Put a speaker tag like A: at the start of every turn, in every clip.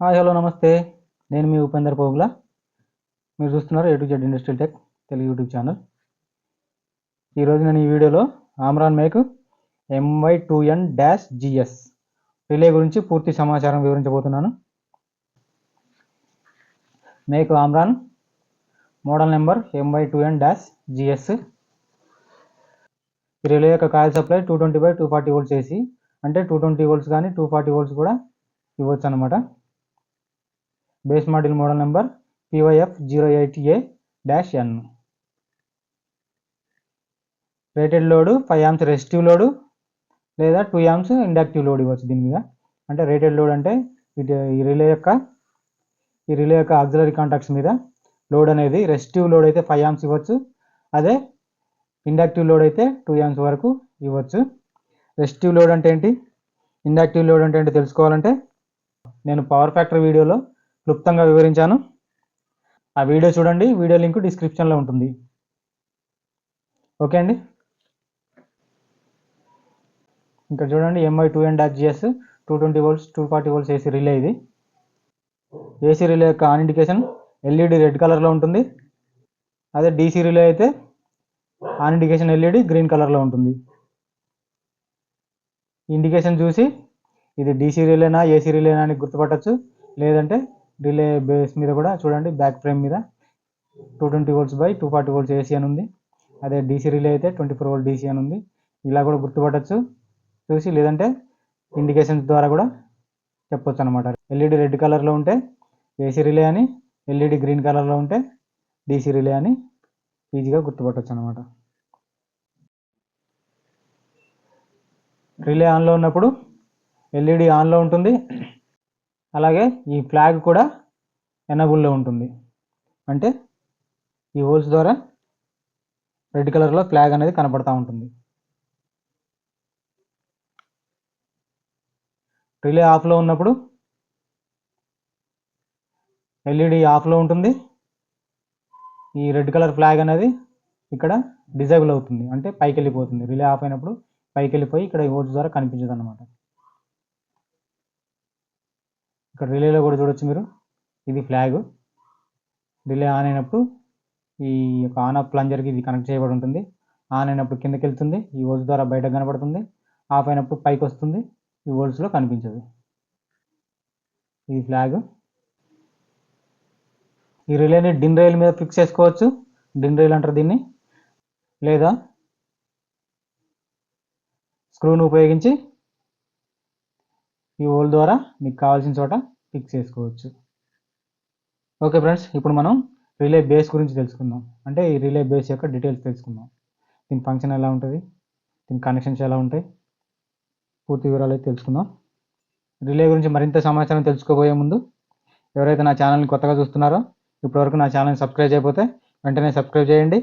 A: Hi hello నమస్తే. నేను మీ ఉపేందర్ పోగుల. మీరు చూస్తున్నారు A to Z industrial tech Telugu YouTube channel. ఈరోజు నేను ఈ వీడియోలో Omron make MY two N dash GS relay గురించి పూర్తి సమాచారం వివరించబోతున్నాను. Make Omron model number MY two N dash GS ఈ రిలే యొక్క coil supply two twenty by two forty volts AC అంటే టూ ట్వంటీ వోల్ట్స్ కానీ టూ ఫార్టీ వోల్ట్స్ కూడా ఇవ్వచ్చు అనమాట base model model number PYF zero eight A dash N rated load five amps resistive load లేదా two amps inductive load ఇవ్వచ్చు దీని మీద. అంటే రేటెడ్ లోడ్ అంటే ఇటు ఈ రిలే యొక్క ఈ రిలే యొక్క ఆక్సిలరీ కాంటాక్ట్స్ మీద లోడ్ అనేది రెసిస్టివ్ లోడ్ అయితే ఫైవ్ యామ్స్ ఇవ్వచ్చు. అదే ఇండక్టివ్ లోడ్ అయితే టూ యామ్స్ వరకు ఇవ్వచ్చు. రెసిస్టివ్ లోడ్ అంటే ఏంటి? ఇండక్టివ్ లోడ్ అంటే ఏంటి తెలుసుకోవాలంటే నేను పవర్ ఫ్యాక్టర్ వీడియోలో క్లుప్తంగా వివరించాను. ఆ వీడియో చూడండి. వీడియో లింక్ డిస్క్రిప్షన్లో ఉంటుంది. ఓకే అండి? ఇంకా చూడండి. MY two N dash GS two twenty volts two forty volts AC relay ఇది. ఏసీ రిలే యొక్క ఆన్ ఇండికేషన్ ఎల్ఈడి రెడ్ కలర్లో ఉంటుంది. అదే డీసీ రిలే అయితే ఆన్ ఇండికేషన్ ఎల్ఈడి గ్రీన్ కలర్లో ఉంటుంది. ఇండికేషన్ చూసి ఇది డీసీ రిలేనా ఏసీ రిలేనా అని గుర్తుపట్టచ్చు. లేదంటే రిలే బేస్ మీద కూడా చూడండి బ్యాక్ ఫ్రేమ్ మీద two twenty volts by two forty volts AC అని ఉంది. అదే డీసీ రిలే అయితే ట్వంటీ ఫోర్ వోల్ట్ డీసీ అని ఉంది. ఇలా కూడా గుర్తుపట్టచ్చు. చూసి లేదంటే ఇండికేషన్స్ ద్వారా కూడా చెప్పొచ్చు అనమాట ఎల్ఈడి రెడ్ కలర్లో ఉంటే ఏసీ రిలే అని ఎల్ఈడి గ్రీన్ కలర్లో ఉంటే డీసీ రిలే అని ఈజీగా గుర్తుపట్టచ్చు అనమాట రిలే ఆన్లో ఉన్నప్పుడు ఎల్ఈడి ఆన్లో ఉంటుంది. అలాగే ఈ ఫ్లాగ్ కూడా ఎనబుల్లో ఉంటుంది. అంటే ఈ హోల్స్ ద్వారా రెడ్ కలర్లో ఫ్లాగ్ అనేది కనపడతా ఉంటుంది. రిలే ఆఫ్లో ఉన్నప్పుడు ఎల్ఈడి ఆఫ్లో ఉంటుంది. ఈ రెడ్ కలర్ ఫ్లాగ్ అనేది ఇక్కడ డిజేబుల్ అవుతుంది. అంటే పైకి వెళ్ళిపోతుంది రిలే ఆఫ్ అయినప్పుడు పైకి వెళ్ళిపోయి ఇక్కడ ఈ హోల్స్ ద్వారా కనిపించదు అనమాట ఇక్కడ రిలేలో కూడా చూడొచ్చు మీరు. ఇది ఫ్లాగ్ రిలే ఆన్ అయినప్పుడు ఈ యొక్క ఆన్ ఆఫ్ ప్లంజర్కి ఇది కనెక్ట్ చేయబడి ఉంటుంది. ఆన్ అయినప్పుడు కిందకి వెళ్తుంది. ఈ హోల్స్ ద్వారా బయటకు కనబడుతుంది. ఆఫ్ అయినప్పుడు పైకి వస్తుంది. ఈ హోల్స్లో కనిపించదు. ఇది ఫ్లాగ్ ఈ రిలేని డిన్ రైల్ మీద ఫిక్స్ చేసుకోవచ్చు. డిన్ రైల్ అంటారు దీన్ని. లేదా స్క్రూను ఉపయోగించి ఈ హోల్ ద్వారా మీకు కావాల్సిన చోట ఫిక్స్ చేసుకోవచ్చు. ఓకే ఫ్రెండ్స్ ఇప్పుడు మనం రిలే బేస్ గురించి తెలుసుకుందాం. అంటే ఈ రిలే బేస్ యొక్క డీటెయిల్స్ తెలుసుకుందాం. దీని ఫంక్షన్ ఎలా ఉంటుంది? దీని కనెక్షన్స్ ఎలా ఉంటాయి? పూర్తి వివరాలు అయితే తెలుసుకుందాం. రిలే గురించి మరింత సమాచారం తెలుసుకోబోయే ముందు ఎవరైతే నా ఛానల్ని కొత్తగా చూస్తున్నారో ఇప్పటివరకు నా ఛానల్ని సబ్స్క్రైబ్ చేయకపోతే వెంటనే సబ్స్క్రైబ్ చేయండి.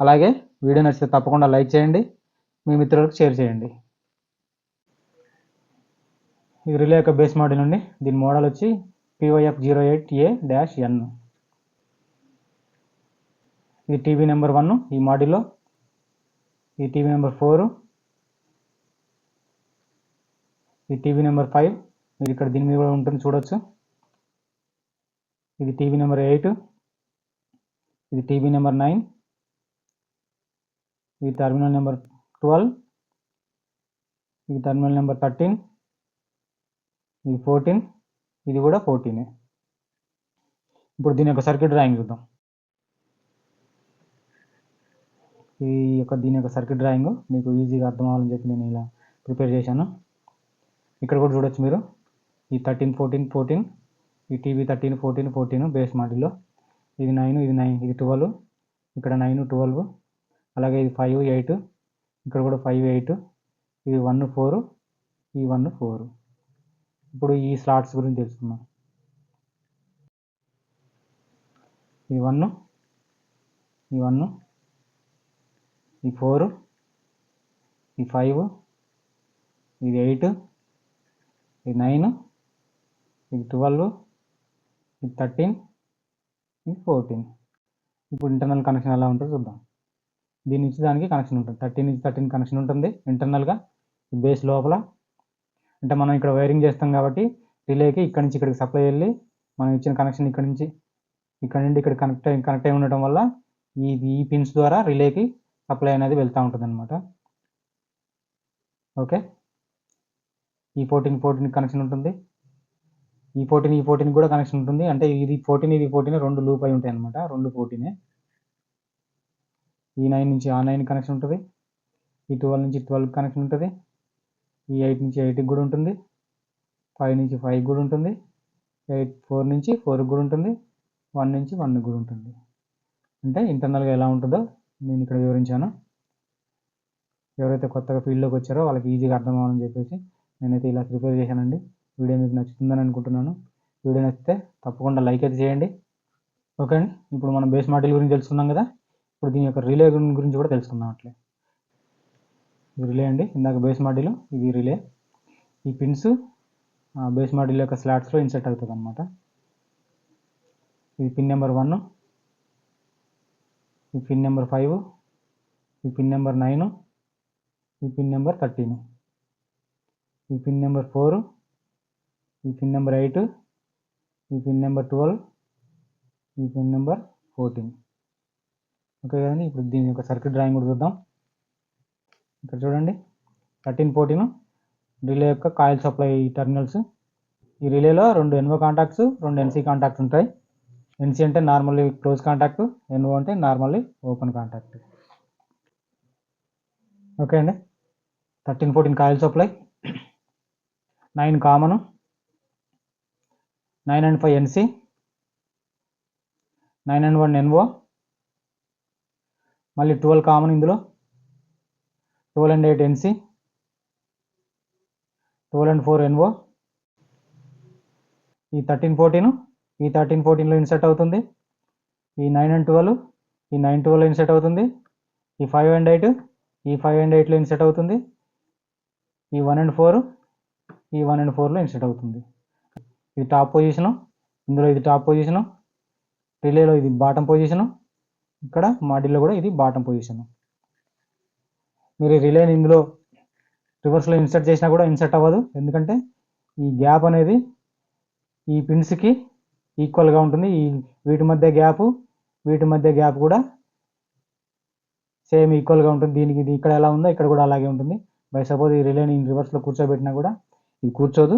A: అలాగే వీడియో నచ్చితే తప్పకుండా లైక్ చేయండి. మీ మిత్రులకు షేర్ చేయండి. ఇది రిలే యొక్క బేస్ మోడల్ అండి. దీని మోడల్ వచ్చి PYF zero eight A dash N ఇది టీవీ నెంబర్ వన్ ఈ మోడల్లో ఈ టీవీ నెంబర్ ఫోరు ఇది టీవీ నెంబర్ ఫైవ్ మీరు ఇక్కడ దీని మీద కూడా ఉంటుంది చూడొచ్చు. ఇది టీవీ నెంబర్ ఎయిట్ ఇది టీవీ నెంబర్ నైన్ ఇది టర్మినల్ నెంబర్ ట్వెల్వ్ ఇది టర్మినల్ నెంబర్ థర్టీన్ ఇది ఫోర్టీన్ ఇది కూడా ఫోర్టీనే ఇప్పుడు దీని యొక్క సర్క్యూట్ డ్రాయింగ్ చూద్దాం. ఈ యొక్క దీని యొక్క సర్క్యూట్ డ్రాయింగ్ మీకు ఈజీగా అర్థం అవ్వాలని చెప్పి నేను ఇలా ప్రిపేర్ చేశాను. ఇక్కడ కూడా చూడొచ్చు మీరు. ఈ థర్టీన్ ఫోర్టీన్ ఫోర్టీన్ ఈ TV thirteen fourteen fourteen base మాడిల్లో ఇది నైన్ ఇది నైన్ ఇది ట్వెల్వ్ ఇక్కడ నైన్ ట్వెల్వ్ అలాగే ఇది ఫైవ్ ఎయిట్ ఇక్కడ కూడా ఫైవ్ ఎయిట్ ఇది వన్ ఫోర్ ఈ వన్ ఫోర్ ఇప్పుడు ఈ స్లాట్స్ గురించి తెలుసుకుందాం. ఈ వన్ ఈ వన్ ఈ ఫోర్ ఈ ఫైవ్ ఇది ఎయిట్ ఇది నైన్ ఇది ట్వెల్వ్ ఇది థర్టీన్ ఇది ఫోర్టీన్ ఇప్పుడు ఇంటర్నల్ కనెక్షన్ ఎలా ఉంటుందో చూద్దాం. దీని నుంచి దానికి కనెక్షన్ ఉంటుంది. థర్టీన్ నుంచి థర్టీన్ కనెక్షన్ ఉంటుంది. ఇంటర్నల్గా బేస్ లోపల అంటే మనం ఇక్కడ వైరింగ్ చేస్తాం కాబట్టి రిలేకి ఇక్కడ నుంచి ఇక్కడికి సప్లై వెళ్ళి మనం ఇచ్చిన కనెక్షన్ ఇక్కడ నుంచి ఇక్కడ నుండి ఇక్కడ కనెక్ట్ అయి కనెక్ట్ అయి ఉండటం వల్ల ఈ ఈ పిన్స్ ద్వారా రిలేకి సప్లై అనేది వెళ్తూ ఉంటుంది అనమాట ఓకే? ఈ ఫోర్టీన్ ఫోర్టీన్ కనెక్షన్ ఉంటుంది. ఈ ఫోర్టీన్ ఈ ఫోర్టీన్ కూడా కనెక్షన్ ఉంటుంది. అంటే ఇది ఫోర్టీన్ ఇది ఫోర్టీన్ రెండు లూప్ అయి ఉంటాయి అనమాట రెండు ఫోర్టీనే ఈ నైన్ నుంచి ఆ నైన్ కనెక్షన్ ఉంటుంది. ఈ ట్వెల్వ్ నుంచి ట్వెల్వ్ కనెక్షన్ ఉంటుంది. ఈ ఎయిట్ నుంచి ఎయిట్కి కూడా ఉంటుంది. ఫైవ్ నుంచి ఫైవ్ కూడా ఉంటుంది. ఎయిట్ ఫోర్ నుంచి ఫోర్కి కూడా ఉంటుంది. వన్ నుంచి వన్కి కూడా ఉంటుంది. అంటే ఇంటర్నల్గా ఎలా ఉంటుందో నేను ఇక్కడ వివరించాను. ఎవరైతే కొత్తగా ఫీల్డ్లోకి వచ్చారో వాళ్ళకి ఈజీగా అర్థం అవ్వాలని చెప్పేసి నేనైతే ఇలా ప్రిపేర్ చేశానండి. వీడియో మీకు నచ్చుతుందని అనుకుంటున్నాను. వీడియో నచ్చితే తప్పకుండా లైక్ అయితే చేయండి. ఓకే అండి. ఇప్పుడు మనం బేస్ మాడ్యూల్ గురించి తెలుసుకున్నాం కదా. ఇప్పుడు దీని యొక్క రిలే గురించి కూడా తెలుసుకుందాం అట్లే. రిలే అండి. ఇందాక బేస్ మాడ్యూల్ ఇది రిలే ఈ పిన్స్ బేస్ మాడ్యూల్ యొక్క స్లాట్స్లో ఇన్సర్ట్ అవుతుంది అనమాట ఇది పిన్ నెంబర్ వన్ ఈ పిన్ నెంబర్ ఫైవ్ ఈ పిన్ నెంబర్ నైన్ ఈ పిన్ నెంబర్ థర్టీన్ ఈ పిన్ నెంబర్ ఫోర్ ఈ పిన్ నెంబర్ ఎయిట్ ఈ పిన్ నెంబర్ ట్వెల్వ్ ఈ పిన్ నెంబర్ ఫోర్టీన్ ఓకే కదండి? ఇప్పుడు దీని యొక్క సర్క్యూట్ డ్రాయింగ్ కూడా చూద్దాం. ఇక్కడ చూడండి. Thirteen fourteen. రిలే యొక్క కాయిల్ సప్లై టెర్మినల్స్. ఈ రిలేలో రెండు ఎన్ఓ కాంటాక్ట్స్ రెండు ఎన్సీ కాంటాక్ట్స్ ఉంటాయి. ఎన్సీ అంటే నార్మల్లీ క్లోజ్ కాంటాక్ట్ ఎన్ఓ అంటే నార్మల్లీ ఓపెన్ కాంటాక్ట్. ఓకే అండి. Thirteen fourteen coil supply. Nine common. Nine and five NC. Nine and one NO మళ్ళీ ట్వెల్వ్ కామన్ ఇందులో. Twelve and eight NC twelve and four NO. ఈ thirteen fourteen ఈ thirteen ఫోర్టీన్లో insert అవుతుంది. ఈ nine and twelve ఈ nine ట్వెల్వ్లో insert అవుతుంది. ఈ ఫైవ్ అండ్ ఎయిట్ ఈ ఫైవ్ అండ్ ఎయిట్లో ఇన్సర్ట్ అవుతుంది. ఈ వన్ అండ్ ఫోర్ ఈ వన్ అండ్ ఫోర్లో ఇన్సర్ట్ అవుతుంది. ఇది టాప్ పొజిషను ఇందులో ఇది టాప్ పొజిషను రిలేలో ఇది బాటం పొజిషను ఇక్కడ మాడిల్లో కూడా ఇది బాటమ్ పొజిషను. మీరు రిలేని ఇందులో రివర్స్లో ఇన్సర్ట్ చేసినా కూడా ఇన్సర్ట్ అవ్వదు. ఎందుకంటే ఈ గ్యాప్ అనేది ఈ పిన్స్కి ఈక్వల్గా ఉంటుంది. ఈ వీటి మధ్య గ్యాప్ వీటి మధ్య గ్యాప్ కూడా సేమ్ ఈక్వల్గా ఉంటుంది. దీనికి ఇది ఇక్కడ ఎలా ఉందో ఇక్కడ కూడా అలాగే ఉంటుంది. బై సపోజ్ ఈ రిలేని రివర్స్లో కూర్చోబెట్టినా కూడా ఇది కూర్చోదు.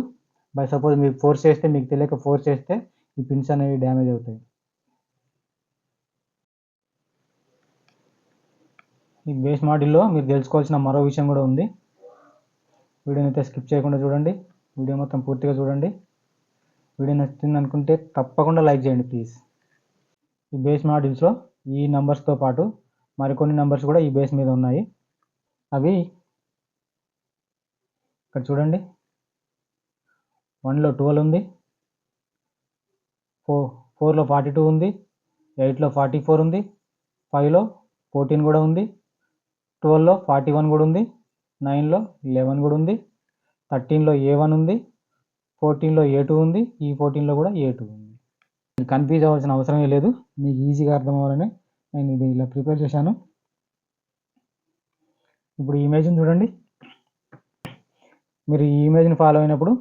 A: బై సపోజ్ మీకు ఫోర్స్ చేస్తే మీకు తెలియక ఫోర్స్ చేస్తే ఈ పిన్స్ అనేవి డ్యామేజ్ అవుతాయి. ఈ బేస్ మాడ్యూల్లో మీరు తెలుసుకోవాల్సిన మరో విషయం కూడా ఉంది. వీడియోని అయితే స్కిప్ చేయకుండా చూడండి. వీడియో మొత్తం పూర్తిగా చూడండి. వీడియో నచ్చింది అనుకుంటే తప్పకుండా లైక్ చేయండి ప్లీజ్ ఈ బేస్ మాడ్యూల్స్లో ఈ నెంబర్స్తో పాటు మరికొన్ని నెంబర్స్ కూడా ఈ బేస్ మీద ఉన్నాయి. అవి ఇక్కడ చూడండి. వన్లో ట్వెల్వ్ ఉంది. ఫోర్ ఫోర్లో ఫార్టీ టూ ఉంది. ఎయిట్లో ఫార్టీ ఫోర్ ఉంది. ఫైవ్లో ఫోర్టీన్ కూడా ఉంది. ట్వెల్వ్లో ఫార్టీ వన్ కూడా ఉంది. నైన్లో లెవెన్ కూడా ఉంది. థర్టీన్లో ఏ వన్ ఉంది. ఫోర్టీన్లో ఏ టూ ఉంది. ఈ ఫోర్టీన్లో కూడా ఏ టూ ఉంది. కన్ఫ్యూజ్ అవ్వాల్సిన అవసరమే లేదు. మీకు ఈజీగా అర్థం అవ్వాలని నేను ఇది ఇలా ప్రిపేర్ చేశాను. ఇప్పుడు ఈ ఇమేజ్ని చూడండి. మీరు ఈ ఇమేజ్ని ఫాలో అయినప్పుడు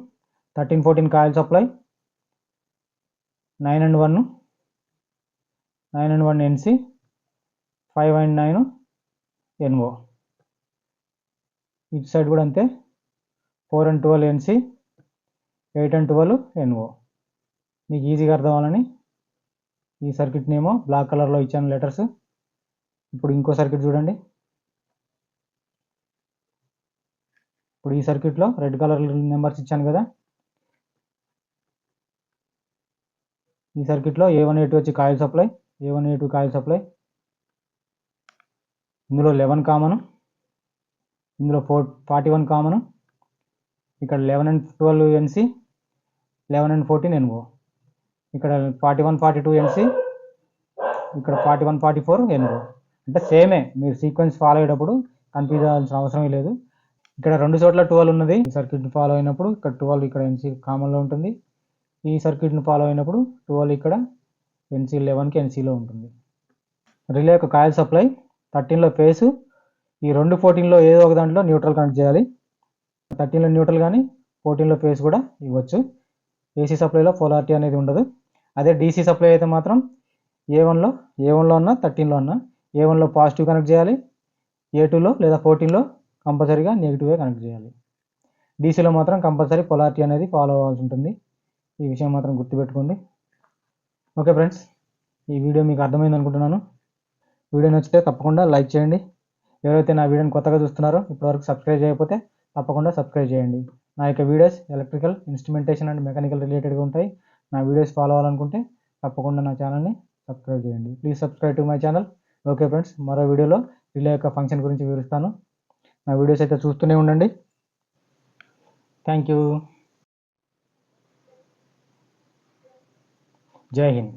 A: thirteen fourteen coil supply nine and one. Nine and one NC five and nine. NO. ఇటు సైడ్ కూడా అంతే. Four and twelve NC eight and twelve NO. మీకు ఈజీగా అర్థం అవ్వాలని ఈ సర్క్యూట్ నేమో బ్లాక్ కలర్లో ఇచ్చాను లెటర్స్. ఇప్పుడు ఇంకో సర్క్యూట్ చూడండి. ఇప్పుడు ఈ సర్క్యూట్లో రెడ్ కలర్ నెంబర్స్ ఇచ్చాను కదా. ఈ సర్క్యూట్లో ఏ వన్ ఏ టూ వచ్చి coil supply A one A two coil supply ఇందులో లెవెన్ కామన్ ఇందులో ఫోర్ ఫార్టీ వన్ కామన్ ఇక్కడ eleven and twelve NC eleven and fourteen NO ఇక్కడ forty one forty two NC ఇక్కడ forty one forty four NO అంటే సేమే మీరు sequence follow అయ్యేటప్పుడు confuse అవ్వాల్సిన అవసరం లేదు. ఇక్కడ రెండు చోట్ల ట్వెల్వ్ ఉన్నది. ఈ సర్క్యూట్ని ఫాలో అయినప్పుడు ఇక్కడ ట్వెల్వ్ ఇక్కడ ఎన్సీ కామన్లో ఉంటుంది. ఈ సర్క్యూట్ని ఫాలో అయినప్పుడు ట్వెల్వ్ ఇక్కడ ఎన్సీ లెవెన్కి ఎన్సీలో ఉంటుంది. రిలే యొక్క కాయల్ సప్లై థర్టీన్లో ఫేసు ఈ రెండు ఫోర్టీన్లో ఏదో ఒక దాంట్లో న్యూట్రల్ కనెక్ట్ చేయాలి. థర్టీన్లో న్యూట్రల్ కానీ ఫోర్టీన్లో ఫేస్ కూడా ఇవ్వచ్చు. ఏసీ సప్లైలో పోలారిటీ అనేది ఉండదు. అదే డీసీ సప్లై అయితే మాత్రం ఏ వన్లో ఏ వన్లో ఉన్నా థర్టీన్లో ఉన్నా ఏ వన్లో పాజిటివ్ కనెక్ట్ చేయాలి. ఏ టూలో లేదా ఫోర్టీన్లో కంపల్సరీగా నెగిటివే కనెక్ట్ చేయాలి. డీసీలో మాత్రం కంపల్సరీ పొలారిటీ అనేది ఫాలో అవ్వాల్సి ఉంటుంది. ఈ విషయం మాత్రం గుర్తుపెట్టుకోండి. ఓకే ఫ్రెండ్స్ ఈ వీడియో మీకు అర్థమైంది అనుకుంటున్నాను. వీడియో నచ్చితే తప్పకుండా లైక్ చేయండి. ఎవరైతే నా వీడియోని కొత్తగా చూస్తున్నారో ఇప్పటివరకు సబ్స్క్రైబ్ చేయకపోతే తప్పకుండా సబ్స్క్రైబ్ చేయండి. నా యొక్క videos electrical instrumentation and mechanical రిలేటెడ్గా ఉంటాయి. నా వీడియోస్ ఫాలో అవ్వాలనుకుంటే తప్పకుండా నా ఛానల్ని సబ్స్క్రైబ్ చేయండి. Please subscribe to my channel. Okay friends మరో వీడియోలో రిలే యొక్క ఫంక్షన్ గురించి వివరిస్తాను. నా వీడియోస్ అయితే చూస్తూనే ఉండండి. Thank you. జై హింద్.